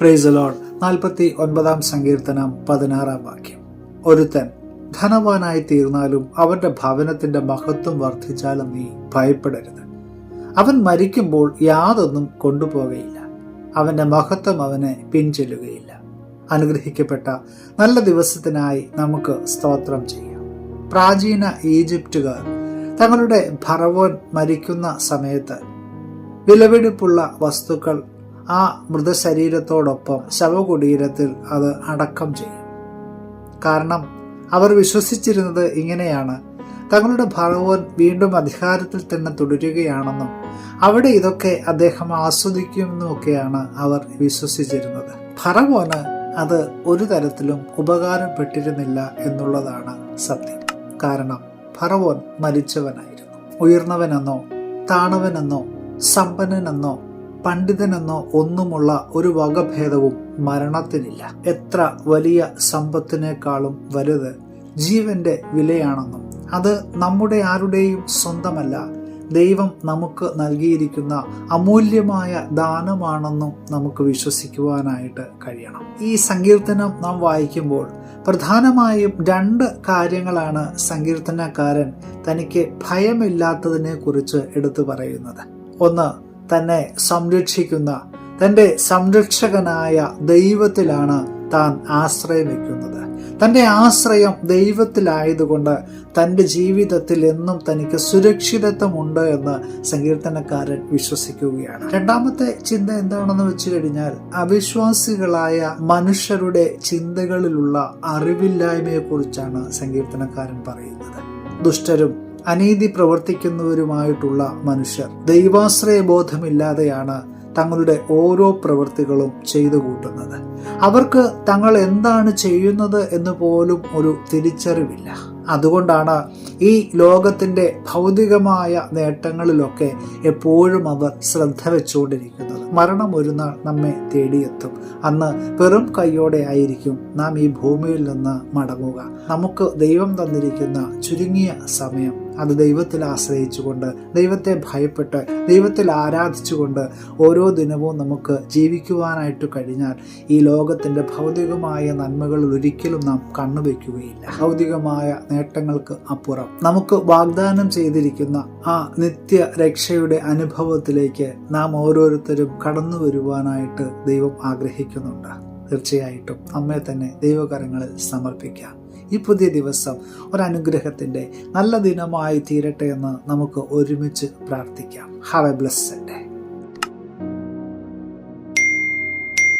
Price load നാൽപ്പത്തി ഒൻപതാം സങ്കീർത്തനം പതിനാറാം വാക്യം. ഒരുത്തൻ ധനവാനായി തീർന്നാലും അവന്റെ ഭവനത്തിന്റെ മഹത്വം വർദ്ധിച്ചാലും നീ ഭയപ്പെടരുത്. അവൻ മരിക്കുമ്പോൾ യാതൊന്നും കൊണ്ടുപോകയില്ല. അവന്റെ മഹത്വം അവനെ പിൻചെല്ലുകയില്ല. അനുഗ്രഹിക്കപ്പെട്ട നല്ല ദിവസത്തിനായി നമുക്ക് സ്തോത്രം ചെയ്യാം. പ്രാചീന ഈജിപ്തുകാർ തങ്ങളുടെ ഭറവോൻ മരിക്കുന്ന സമയത്ത് വിലപിടിപ്പുള്ള വസ്തുക്കൾ ആ മൃതശരീരത്തോടൊപ്പം ശവകുടീരത്തിൽ അത് അടക്കം ചെയ്യും. കാരണം അവർ വിശ്വസിച്ചിരുന്നത് ഇങ്ങനെയാണ്. തങ്ങളുടെ ഭഗവൻ വീണ്ടും അധികാരത്തിൽ തന്നെ തുടരുകയാണെന്നും അവിടെ ഇതൊക്കെ അദ്ദേഹം ആസ്വദിക്കുമെന്നുമൊക്കെയാണ് അവർ വിശ്വസിച്ചിരുന്നത്. ഭഗവാന് അത് ഒരു തരത്തിലും ഉപകാരപ്പെട്ടിരുന്നില്ല എന്നുള്ളതാണ് സത്യം. കാരണം ഭറവോൻ മരിച്ചവനായിരുന്നു. ഉയർന്നവനെന്നോ താണവനെന്നോ സമ്പന്നനെന്നോ പണ്ഡിതനെന്നോ ഒന്നുമുള്ള ഒരു വകഭേദവും മരണത്തിനില്ല. എത്ര വലിയ സമ്പത്തിനേക്കാളും വലുത് ജീവന്റെ വിലയാണെന്നും അത് നമ്മുടെ ആരുടെയും സ്വന്തമല്ല. ദൈവം നമുക്ക് നൽകിയിരിക്കുന്ന അമൂല്യമായ ദാനമാണെന്നും നമുക്ക് വിശ്വസിക്കുവാനായിട്ട് കഴിയണം. ഈ സങ്കീർത്തനം നാം വായിക്കുമ്പോൾ പ്രധാനമായും രണ്ട് കാര്യങ്ങളാണ് സങ്കീർത്തനക്കാരൻ തനിക്ക് ഭയമില്ലാത്തതിനെ കുറിച്ച് എടുത്തു പറയുന്നത്. ഒന്ന് തന്നെ സംരക്ഷിക്കുന്ന തന്റെ സംരക്ഷകനായ ദൈവത്തിലാണ് താൻ ആശ്രയം വയ്ക്കുന്നത്. തന്റെ ആശ്രയം ദൈവത്തിലായതുകൊണ്ട് തന്റെ ജീവിതത്തിൽ എന്നും തനിക്ക് സുരക്ഷിതത്വമുണ്ട് എന്ന് സങ്കീർത്തനക്കാരൻ വിശ്വസിക്കുകയാണ്. രണ്ടാമത്തെ ചിന്ത എന്താണെന്ന് വെച്ചു കഴിഞ്ഞാൽ അവിശ്വാസികളായ മനുഷ്യരുടെ ചിന്തകളിലുള്ള അറിവില്ലായ്മയെക്കുറിച്ചാണ് സങ്കീർത്തനക്കാരൻ പറയുന്നത്. ദുഷ്ടരും അനീതി പ്രവർത്തിക്കുന്നവരുമായിട്ടുള്ള മനുഷ്യർ. ദൈവാശ്രയ ബോധമില്ലാതെയാണ് തങ്ങളുടെ ഓരോ പ്രവൃത്തികളും ചെയ്തു കൂട്ടുന്നത്. അവർക്ക് തങ്ങൾ എന്താണ് ചെയ്യുന്നത് എന്ന് പോലും ഒരു തിരിച്ചറിവില്ല. അതുകൊണ്ടാണ് ഈ ലോകത്തിന്റെ ഭൗതികമായ നേട്ടങ്ങളിലൊക്കെ എപ്പോഴും അവർ ശ്രദ്ധ വെച്ചുകൊണ്ടിരിക്കുന്നത്. മരണം ഒരു നാൾ നമ്മെ തേടിയെത്തും. അന്ന് വെറും കൈയോടെ ആയിരിക്കും നാം ഈ ഭൂമിയിൽ നിന്ന് മടങ്ങുക. നമുക്ക് ദൈവം തന്നിരിക്കുന്ന ചുരുങ്ങിയ സമയം അത് ദൈവത്തിൽ ആശ്രയിച്ചുകൊണ്ട് ദൈവത്തെ ഭയപ്പെട്ട് ദൈവത്തിൽ ആരാധിച്ചുകൊണ്ട് ഓരോ ദിനവും നമുക്ക് ജീവിക്കുവാനായിട്ട് കഴിഞ്ഞാൽ ഈ ലോകത്തിന്റെ ഭൗതികമായ നന്മകളിൽ ഒരിക്കലും നാം കണ്ണുവെക്കുകയില്ല ഭൗതികമായ നേട്ടങ്ങൾക്ക് അപ്പുറം. നമുക്ക് വാഗ്ദാനം ചെയ്തിരിക്കുന്ന ആ നിത്യ രക്ഷയുടെ അനുഭവത്തിലേക്ക് നാം ഓരോരുത്തരും കടന്നു വരുവാനായിട്ട് ദൈവം ആഗ്രഹിക്കുന്നുണ്ട്. തീർച്ചയായിട്ടും നമ്മെ തന്നെ ദൈവകരങ്ങളിൽ സമർപ്പിക്കാം. ഈ പുതിയ ദിവസം ഒരനുഗ്രഹത്തിന്റെ നല്ല ദിനമായി തീരട്ടെ എന്ന് നമുക്ക് ഒരുമിച്ച് പ്രാർത്ഥിക്കാം. Have A blessed day